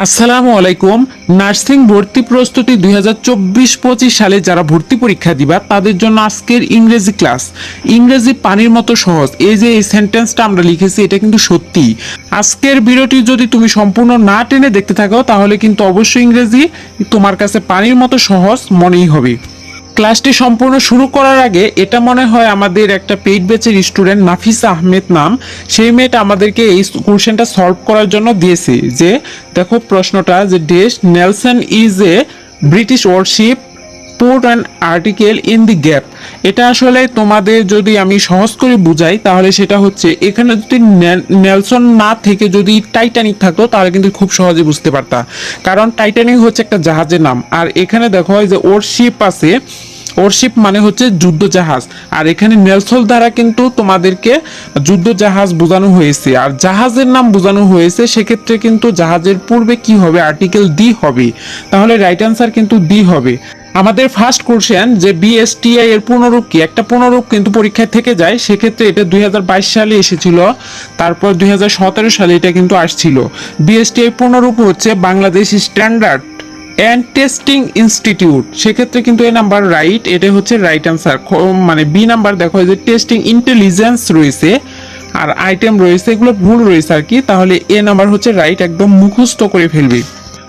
আসসালামু আলাইকুম। নার্সিং ভর্তি প্রস্তুতি দুই হাজার চব্বিশ পঁচিশ সালে যারা ভর্তি পরীক্ষা দিবা, তাদের জন্য আজকের ইংরেজি ক্লাস। ইংরেজি পানির মতো সহজ। এই যে এই সেন্টেন্সটা আমরা লিখেছি, এটা কিন্তু সত্যি। আজকের ভিডিওটি যদি তুমি সম্পূর্ণ না টেনে দেখতে থাকো, তাহলে কিন্তু অবশ্যই ইংরেজি তোমার কাছে পানির মতো সহজ মনেই হবে। ক্লাসটি সম্পূর্ণ শুরু করার আগে এটা মনে হয় আমাদের একটা পেইড ব্যাচের স্টুডেন্ট নাফিসা আহমেদ নাম। সেই মেয়েটা আমাদেরকে এই কোশ্চেনটা সলভ করার জন্য দিয়েছে যে, দেখো প্রশ্নটা যে this Nelson is a British warship put an article in the gap এটা আসলে তোমাদের যদি আমি সহজ করে বুঝাই, তাহলে সেটা হচ্ছে এখানে যদি নেল- নেলসন না থেকে যদি টাইটানিক থাকতো, তাহলে কিন্তু খুব সহজে বুঝতে পারতা। কারণ টাইটানিক হচ্ছে একটা জাহাজের নাম। আর এখানে দেখো যে ওর শিপ আছে ওরশিপ মানে হচ্ছে যুদ্ধ জাহাজ। আর এখানে নেলসল দ্বারা কিন্তু তোমাদেরকে যুদ্ধ জাহাজ বোঝানো হয়েছে। আর জাহাজের নাম বোঝানো হয়েছে, সেক্ষেত্রে কিন্তু জাহাজের পূর্বে কি হবে? আর্টিকেল ডি হবে। তাহলে রাইট অ্যান্সার কিন্তু ডি হবে। আমাদের ফার্স্ট কোশ্চেন যে বিএসটিআই এর পুনরূপ কি? একটা পুনরূপ কিন্তু পরীক্ষায় থেকে যায়, সেক্ষেত্রে এটা দুই হাজার বাইশ সালে এসেছিল, তারপর দুই হাজার সতেরো সালে এটা কিন্তু আসছিল। বিএসটিআই পুনরূপ হচ্ছে Bangladesh standard and testing institute সেক্ষেত্রে কিন্তু এই নাম্বার রাইট এটা হচ্ছে রাইট অ্যান্সার মানে বি নাম্বার দেখো যে টেস্টিং ইন্টেলিজেন্স রয়েছে, আর আইটেম রয়েছে, এগুলো ভুল রয়েছে আর কি, তাহলে এ নাম্বার হচ্ছে রাইট একদম মুখস্থ করে ফেলবি।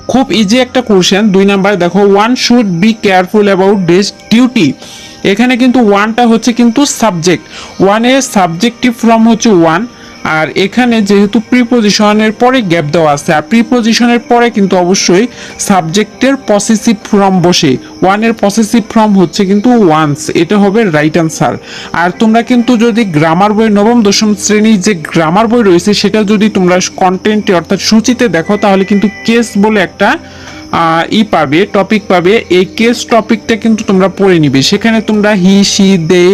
খুব ইজি একটা কোশ্চেন দুই নাম্বার দেখো one should be careful about this duty এখানে কিন্তু ওয়ানটা হচ্ছে কিন্তু সাবজেক্ট ওয়ানের সাবজেক্টিভ ফর্ম হচ্ছে ওয়ান আর এখানে যেহেতু প্রিপোজিশনের পরে গ্যাপ দেওয়া আছে, আর প্রিপোজিশনের পরে কিন্তু অবশ্যই সাবজেক্টের পসেসিভ ফর্ম বসে। ওয়ানের পসেসিভ ফর্ম হচ্ছে কিন্তু ওয়ান্স এটা হবে রাইট অ্যান্সার আর তোমরা কিন্তু যদি গ্রামার বই, নবম, দশম শ্রেণির যে গ্রামার বই রয়েছে, সেটা যদি তোমরা কন্টেন্টে অর্থাৎ সূচিতে দেখো, তাহলে কিন্তু কেস বলে একটা ই পাবে টপিক পাবে। এই কেস টপিকটা কিন্তু তোমরা পড়ে নিবে। সেখানে তোমরা হি সি দে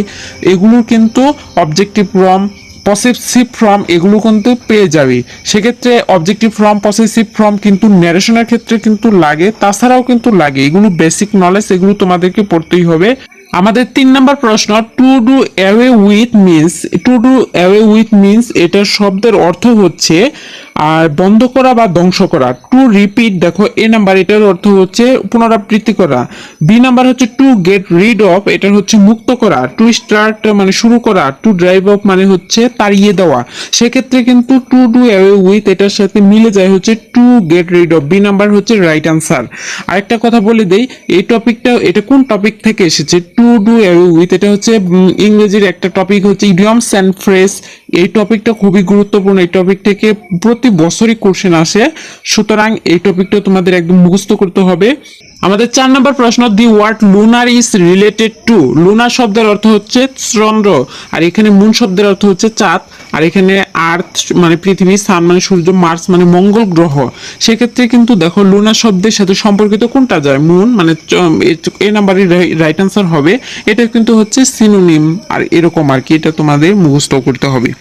এগুলো কিন্তু অবজেক্টিভ ফর্ম পসেসিভ ফর্ম এগুলো কিন্তু পেয়ে যাবে। সেক্ষেত্রে অবজেক্টিভ ফর্ম পসেসিভ ফর্ম কিন্তু ন্যারেশনের ক্ষেত্রে কিন্তু লাগে, তাছাড়াও কিন্তু লাগে। এগুলো বেসিক নলেজ এগুলো তোমাদেরকে পড়তেই হবে। আমাদের তিন নম্বর প্রশ্ন to do away with means to do away with means এটার শব্দের অর্থ হচ্ছে আর বন্ধ করা বা ধ্বংস করা টু রিপিট দেখো, এ নাম্বার এটার অর্থ হচ্ছে পুনরাবৃত্তি করা। বি নাম্বার হচ্ছে টু গেট রিড অফ এটার হচ্ছে মুক্ত করা টু স্টার্ট মানে শুরু করা টু ড্রাইভ অফ মানে হচ্ছে তাড়িয়ে দেওয়া। সেক্ষেত্রে কিন্তু টু ডু অ্যাওয়ে উইথ এটার সাথে মিলে যায় হচ্ছে to get rid of B number হচ্ছে রাইট আনসার আরেকটা কথা বলে দেই, এই টপিকটা এটা কোন টপিক থেকে এসেছে? টু ডু অ্যাওয়ে উইথ এটা হচ্ছে ইংরেজির একটা টপিক হচ্ছে ইডিয়মস অ্যান্ড ফ্রেস এই টপিকটা খুবই গুরুত্বপূর্ণ, এই টপিক থেকে প্রতি বছরই কোশ্চেন আসে। সুতরাং এই টপিকটা তোমাদের একদম মুখস্থ করতে হবে। আমাদের চার নম্বর প্রশ্ন the word lunar is related to lunar শব্দের অর্থ হচ্ছে চন্দ্র, আর এখানে মুন শব্দের অর্থ হচ্ছে চাঁদ, আর এখানে আর্থ মানে পৃথিবী সান মানে সূর্য মার্স মানে মঙ্গল গ্রহ। সেক্ষেত্রে কিন্তু দেখো লুনার শব্দের সাথে সম্পর্কিত কোনটা যায়? মুন মানে এ- নাম্বারের রাইট আনসার হবে। এটা কিন্তু হচ্ছে সিনোনিম আর এরকম আর কি, এটা তোমাদের মুখস্থ করতে হবে।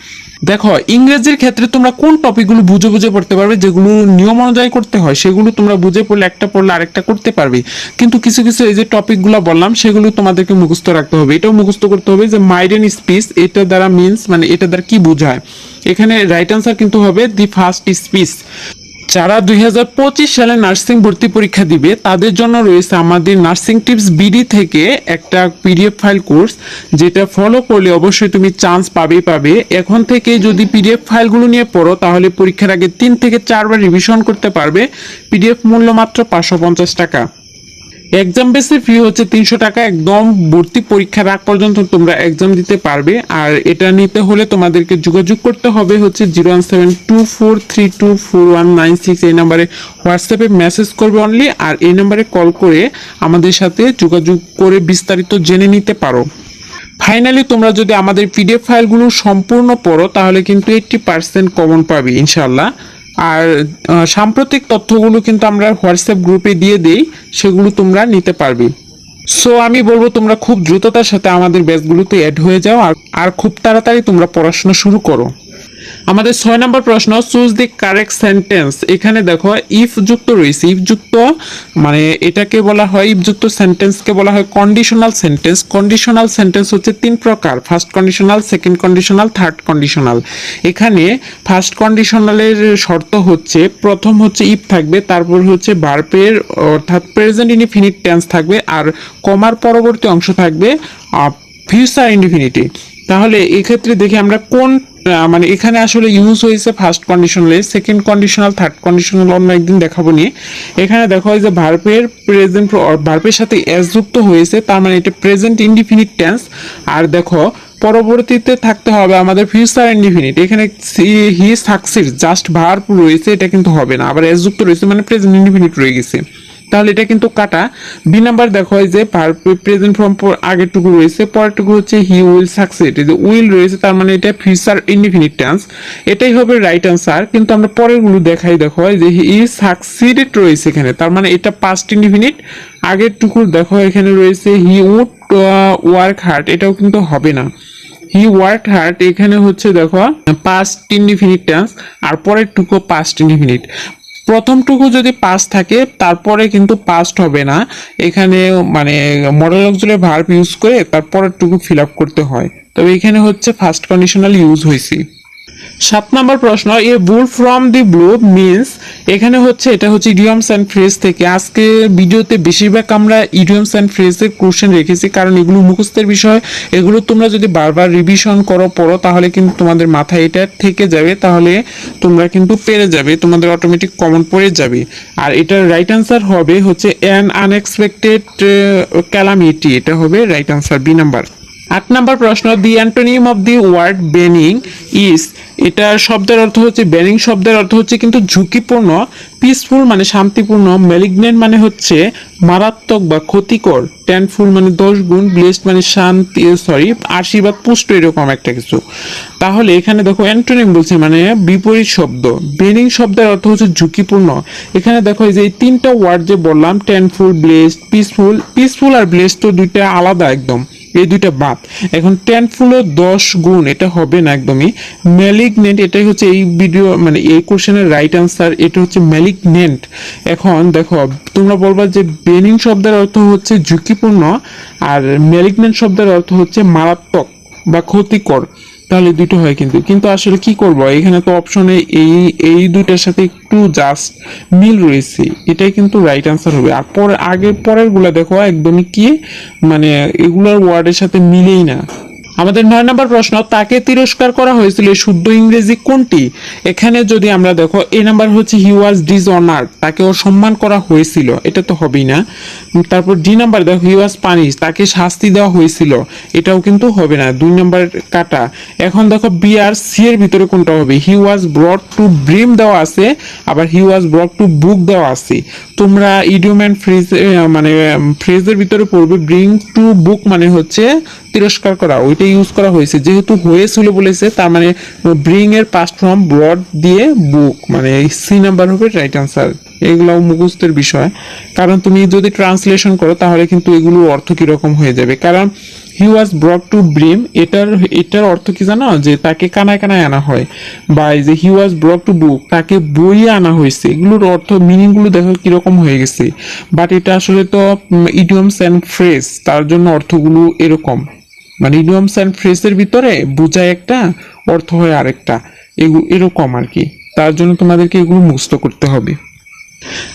দেখো, ইংরেজির ক্ষেত্রে তোমরা কোন টপিকগুলো বুঝে বুঝে পড়তে পারবে, যেগুলো নিয়ম অনুযায়ী করতে হয়, সেগুলো তোমরা বুঝে পড়লে, একটা পড়লে আরেকটা করতে পারবে। কিন্তু কিছু কিছু এই যে টপিকগুলো বললাম, সেগুলো তোমাদেরকে মুখস্থ রাখতে হবে। এটাও মুখস্থ করতে হবে যে মাইডেন স্পিচ এটা দ্বারা মিনস মানে এটা দ্বারা কি বোঝায়। এখানে রাইট আনসার কিন্তু হবে দি ফার্স্ট স্পিচ যারা দুই হাজার পঁচিশ সালে নার্সিং ভর্তি পরীক্ষা দিবে, তাদের জন্য রয়েছে আমাদের নার্সিং টিপস বিডি থেকে একটা পিডিএফ ফাইল কোর্স, যেটা ফলো করলে অবশ্যই তুমি চান্স পাবেই পাবে। এখন থেকে যদি পিডিএফ ফাইলগুলো নিয়ে পড়ো, তাহলে পরীক্ষার আগে তিন থেকে চারবার রিভিশন করতে পারবে। পিডিএফ মূল্য মাত্র পাঁচশো পঞ্চাশ টাকা। এক্সাম বেসে ফি হচ্ছে তিনশো টাকা, একদম ভর্তি পরীক্ষার আগ পর্যন্ত তোমরা এক্সাম দিতে পারবে। আর এটা নিতে হলে তোমাদেরকে যোগাযোগ করতে হবে হচ্ছে zero one seven two four three two four one nine six, এই নাম্বারে হোয়াটসঅ্যাপে মেসেজ করবে অনলি আর এই নাম্বারে কল করে আমাদের সাথে যোগাযোগ করে বিস্তারিত জেনে নিতে পারো। ফাইনালি তোমরা যদি আমাদের পিডিএফ ফাইলগুলো সম্পূর্ণ পড়ো, তাহলে কিন্তু এইটটি পার্সেন্ট কমন পাবে ইনশাল্লাহ আর সাম্প্রতিক তথ্যগুলো কিন্তু আমরা হোয়াটসঅ্যাপ গ্রুপে দিয়ে দিই, সেগুলো তোমরা নিতে পারবে। সো আমি বলব তোমরা খুব দ্রুততার সাথে আমাদের ব্যাচগুলোতে অ্যাড হয়ে যাও আর খুব তাড়াতাড়ি তোমরা পড়াশোনা শুরু করো। আমাদের ছয় নম্বর প্রশ্ন চুজ দি কারেক্ট সেন্টেন্স এখানে দেখো ইফ যুক্ত রয়েছে ইফ যুক্ত মানে এটাকে বলা হয় ইফ যুক্ত সেন্টেন্সকে বলা হয় কন্ডিশনাল সেন্টেন্স কন্ডিশনাল সেন্টেন্স হচ্ছে তিন প্রকার first conditional second conditional third conditional এখানে ফার্স্ট কন্ডিশনালের শর্ত হচ্ছে, প্রথম হচ্ছে ইফ থাকবে, তারপর হচ্ছে ভার্বের অর্থাৎ প্রেজেন্ট ইনফিনিট টেন্স থাকবে, আর কমার পরবর্তী অংশ থাকবে ফিউচার ইনফিনিটি তাহলে এক্ষেত্রে দেখি আমরা কোন মানে এখানে আসলে ইউজ হয়েছে ফার্স্ট কন্ডিশনালে সেকেন্ড কন্ডিশনাল থার্ড কন্ডিশনাল অন্য একদিন দেখাবো নি এখানে দেখো হয় যে ভার্বের প্রেজেন্ট ভার্বের সাথে এস যুক্ত হয়েছে, তার মানে এটা প্রেজেন্ট ইনডিফিনিট টেন্স আর দেখো, পরবর্তীতে থাকতে হবে আমাদের ফিউচার ইনডিফিনিট এখানে হি সাকসিড জাস্ট ভার্ব রয়েছে, এটা কিন্তু হবে না। আবার এস যুক্ত রয়েছে মানে প্রেজেন্ট ইনডিফিনিট রয়ে গেছে। তাহলে এটা কিন্তু কাটা। বি নাম্বার দেখো যে প্রেজেন্ট ফর্ম আগেরটুকু রয়েছে পরের পরেরটুকু হচ্ছে হি উইল সাকসিড যে উইল রয়েছে, তার মানে এটা ফিউচার ইনডিফিনিট টেন্স এটাই হবে রাইট অ্যান্সার কিন্তু আমরা পরেরগুলো দেখাই দেখো যে হি সাকসিডেড রয়েছে এখানে, তার মানে এটা পাস্ট ইনডিফিনিট আগেরটুকু দেখো, এখানে রয়েছে হি উড ওয়ার্ক হার্ড এটাও কিন্তু হবে না। হি ওয়ার্ক হার্ড এখানে হচ্ছে দেখো পাস্ট ইনডিফিনিট টেন্স আর পরের টুকু পাস্ট ইনডিফিনিট প্রথমটুকু যদি পাস থাকে, তারপরে কিন্তু পাস্ট হবে না। এখানে মানে মডেল অক্সিলারি ভার্ব ইউজ করে তারপরেরটুকু ফিল আপ করতে হয়। তবে এখানে হচ্ছে ফার্স্ট কন্ডিশনাল ইউজ হয়েছে সাত নম্বর প্রশ্ন, a bull from the blue means এখানে হচ্ছে এটা হচ্ছে ইডিয়মস অ্যান্ড ফ্রেজ থেকে। আজকে ভিডিওতে বেশিরভাগ আমরা ইডিয়মস অ্যান্ড ফ্রেজের কোশ্চেন রেখেছি, কারণ এগুলো মুখস্থের বিষয়। এগুলো তোমরা যদি বারবার রিভিশন করো, পড়ো, তাহলে কিন্তু তোমাদের মাথায় এটা থেকে যাবে, তাহলে তোমরা কিন্তু পেরে যাবে, তোমাদের অটোমেটিক কমন পড়ে যাবে। আর এটার রাইট অ্যান্সার হবে হচ্ছে অ্যান আনএক্সপেক্টেড ক্যালামিটি এটা হবে রাইট অ্যান্সার বি নাম্বার আট নাম্বার প্রশ্ন the antonym of the word benign is এটা শব্দের অর্থ হচ্ছে বেনিং শব্দের অর্থ হচ্ছে কিন্তু ঝুঁকিপূর্ণ পিসফুল মানে শান্তিপূর্ণ ম্যালিগনেন্ট মানে হচ্ছে মারাত্মক বা ক্ষতিকর টেনফুল মানে দশ গুণ ব্লেসড মানে শান্তি সরি আশীর্বাদ, পুষ্ট, এরকম একটা কিছু। তাহলে এখানে দেখো অ্যান্টোনিম বলছে মানে বিপরীত শব্দ বেনিং শব্দের অর্থ হচ্ছে ঝুঁকিপূর্ণ। এখানে দেখো এই যে এই তিনটা ওয়ার্ড যে বললাম টেনফুল ব্লেসড পিসফুল পিসফুল আর ব্লেসড তো দুইটা আলাদা একদম। এই দুইটা বাদ এখন টেন ফুলের দশ গুণ, এটা হবে না একদমই। ম্যালিগনেন্ট এটাই হচ্ছে এই ভিডিও মানে এই কোশ্চেনের রাইট আনসার এটা হচ্ছে ম্যালিগনেন্ট এখন দেখো, তোমরা বলবা যে বেনিং শব্দের অর্থ হচ্ছে ঝুঁকিপূর্ণ আর ম্যালিগনেন্ট শব্দের অর্থ হচ্ছে মারাত্মক বা ক্ষতিকর। তাহলে দুটো হয় কিন্তু। কিন্তু আসলে কি করব? এখানে তো অপশনে এই এই দুইটার সাথে একটু জাস্ট মিল রয়েছে। এটাই কিন্তু রাইট আনসার হবে। আর পরে আগের পরেরগুলা দেখো, একদমই কি? মানে এগুলোর ওয়ার্ডের সাথে মিলেই না। আমাদের নয় নম্বর প্রশ্ন, তাকে তিরস্কার করা হয়েছিল শুদ্ধ ইংরেজি কোনটি? এখানে যদি আমরা দেখো, এই নাম্বার হচ্ছে হি ওয়াজ ডিস অনার তাকে অসম্মান করা হয়েছিল, এটা তো হবেই না। তারপর ডি নাম্বার, দেখো হি ওয়াজ পানিশ তাকে শাস্তি দেওয়া হয়েছিল, এটাও কিন্তু হবে না, দুই নাম্বার কাটা। এখন দেখো বি আর সি এর ভিতরে কোনটা হবে? He was broad to brim দেওয়া আছে, আবার হি ওয়াজ ব্রড টু বুক দেওয়া আছে। তোমরা ইডিওম অ্যান্ড ফ্রেজ মানে ফ্রেজের ভিতরে পড়বে ব্রিং টু বুক মানে হচ্ছে তিরস্কার করা ওইটা ইউজ করা হয়েছে। যেহেতু হয়েছিল বলেছে, তার মানে ব্রিং এর পাস্ট ফর্ম ব্রড দিয়ে বুক মানে সি নাম্বার হবে রাইট আনসার এগুলো মুখস্থের বিষয়। কারণ তুমি যদি ট্রান্সলেশন করো, তাহলে কিন্তু এগুলোর অর্থ কীরকম হয়ে যাবে? কারণ he was broad to brim এটার এটার অর্থ কি জানো? যে তাকে কানায় কানায় আনা হয়। বা এই যে হি ওয়াজ ব্রড টু বুক তাকে বইয়ে আনা হয়েছে। এগুলোর অর্থ মিনিংগুলো দেখো কীরকম হয়ে গেছে। বাট এটা আসলে তো ইডিয়মস অ্যান্ড ফ্রেজ তার জন্য অর্থগুলো এরকম। মানে ইডিয়মস অ্যান্ড ফ্রেজের ভিতরে বোঝায় একটা, অর্থ হয় আরেকটা। এগুলো এরকম আর কি। তার জন্য তোমাদেরকে এগুলো মুক্ত করতে হবে।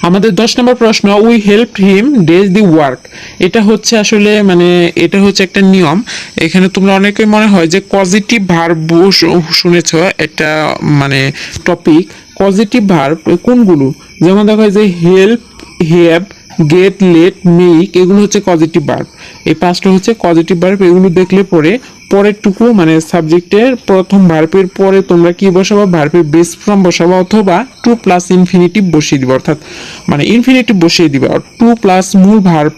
আমাদের দশ নম্বর প্রশ্ন we help him does the work এটা হচ্ছে আসলে মানে এটা হচ্ছে একটা নিয়ম। এখানে তোমরা অনেকেই মনে হয় যে পজিটিভ ভার্ব শুনেছ এটা মানে টপিক পজিটিভ ভার্ব কোনগুলো? যেমন দেখো যে help have get let make এগুলো হচ্ছে পজিটিভ ভার্ব এই পাঁচটা হচ্ছে পজিটিভ ভার্ব এগুলো দেখলে পরে পরেরটুকু মানে সাবজেক্টের প্রথম ভার্বের পরে তোমরা কি বসাবা? ভার্বের বেস ফর্ম বসাবা অথবা টু প্লাস ইনফিনিটিভ বসিয়ে দিবা, অর্থাৎ মানে ইনফিনিটিভ বসিয়ে দিবা টু প্লাস মূল ভার্ব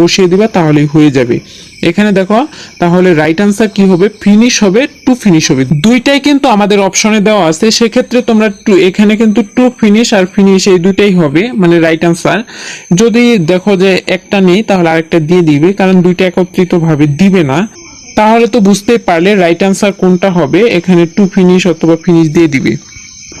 বসিয়ে দিবা তাহলেই হয়ে যাবে। এখানে দেখো, তাহলে রাইট আনসার কি হবে? ফিনিশ হবে টু ফিনিশ হবে। দুইটাই কিন্তু আমাদের অপশনে দেওয়া আছে, সেক্ষেত্রে তোমরা টু এখানে কিন্তু টু ফিনিশ আর ফিনিশ এই দুইটাই হবে মানে রাইট আনসার যদি দেখো যে একটা নেই, তাহলে আরেকটা দিয়ে দিবে, কারণ দুইটা একত্রিত ভাবে দিবে না। তাহলে তো বুঝতেই পারলে রাইট অ্যান্সার কোনটা হবে? এখানে টু ফিনিশ অথবা ফিনিশ দিয়ে দিবে।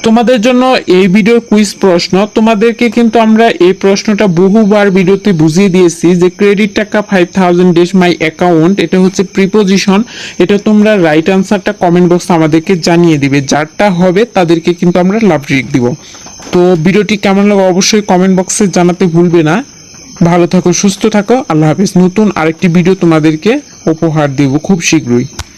তোমাদের জন্য এই ভিডিওর কুইজ প্রশ্ন। তোমাদেরকে কিন্তু আমরা এই প্রশ্নটা বহুবার ভিডিওতে বুঝিয়ে দিয়েছি যে ক্রেডিট টাকা five thousand does my account এটা হচ্ছে প্রিপোজিশন এটা তোমরা রাইট আনসারটা কমেন্ট বক্সে আমাদেরকে জানিয়ে দিবে। যারটা হবে তাদেরকে কিন্তু আমরা লাভ রিক দিব। তো ভিডিওটি কেমন লাগে অবশ্যই কমেন্ট বক্সে জানাতে ভুলবে না। ভালো থাকো, সুস্থ থাকো। আল্লাহ হাফিজ। নতুন আরেকটি ভিডিও তোমাদেরকে উপহার দেব খুব শীঘ্রই।